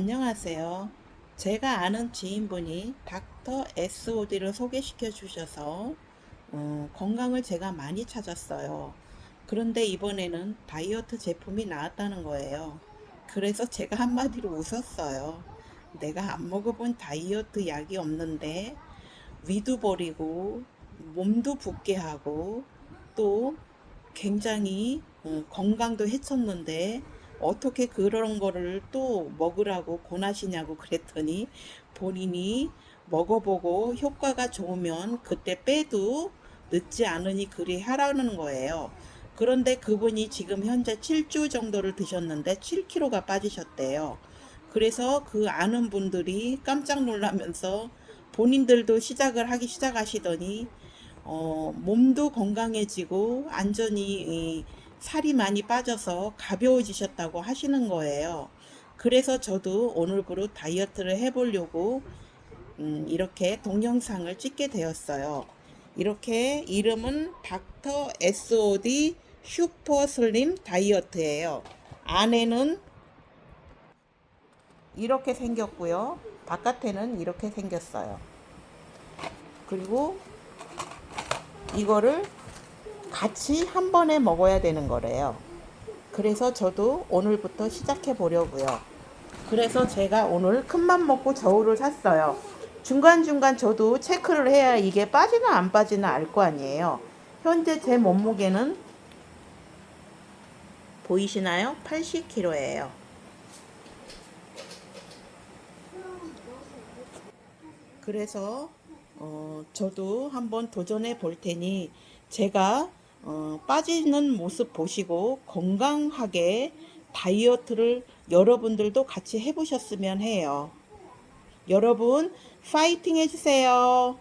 안녕하세요. 제가 아는 지인분이 닥터 SOD를 소개시켜 주셔서 어, 건강을 제가 많이 찾았어요. 그런데 이번에는 다이어트 제품이 나왔다는 거예요. 그래서 제가 한마디로 웃었어요. 내가 안 먹어본 다이어트 약이 없는데 위도 버리고 몸도 붓게 하고 또 굉장히 어, 건강도 해쳤는데 어떻게 그런 거를 또 먹으라고 권하시냐고 그랬더니 본인이 먹어보고 효과가 좋으면 그때 빼도 늦지 않으니 그리 하라는 거예요. 그런데 그분이 지금 현재 7주 정도를 드셨는데 7kg가 빠지셨대요. 그래서 그 아는 분들이 깜짝 놀라면서 본인들도 시작을 하기 시작하시더니 어, 몸도 건강해지고 안전히 이, 살이 많이 빠져서 가벼워지셨다고 하시는 거예요. 그래서 저도 오늘부로 다이어트를 해보려고 음, 이렇게 동영상을 찍게 되었어요. 이렇게 이름은 닥터 SOD 슈퍼 슬림 다이어트예요. 안에는 이렇게 생겼고요. 바깥에는 이렇게 생겼어요. 그리고 이거를 같이 한 번에 먹어야 되는 거래요. 그래서 저도 오늘부터 시작해 보려고요. 그래서 제가 오늘 큰맘 먹고 저울을 샀어요. 중간중간 저도 체크를 해야 이게 빠지나 안 빠지나 알 거 아니에요. 현재 제 몸무게는 보이시나요? 80kg예요. 그래서 어, 저도 한번 도전해 볼 테니 제가 어, 빠지는 모습 보시고 건강하게 다이어트를 여러분들도 같이 해보셨으면 해요. 여러분 파이팅 해주세요.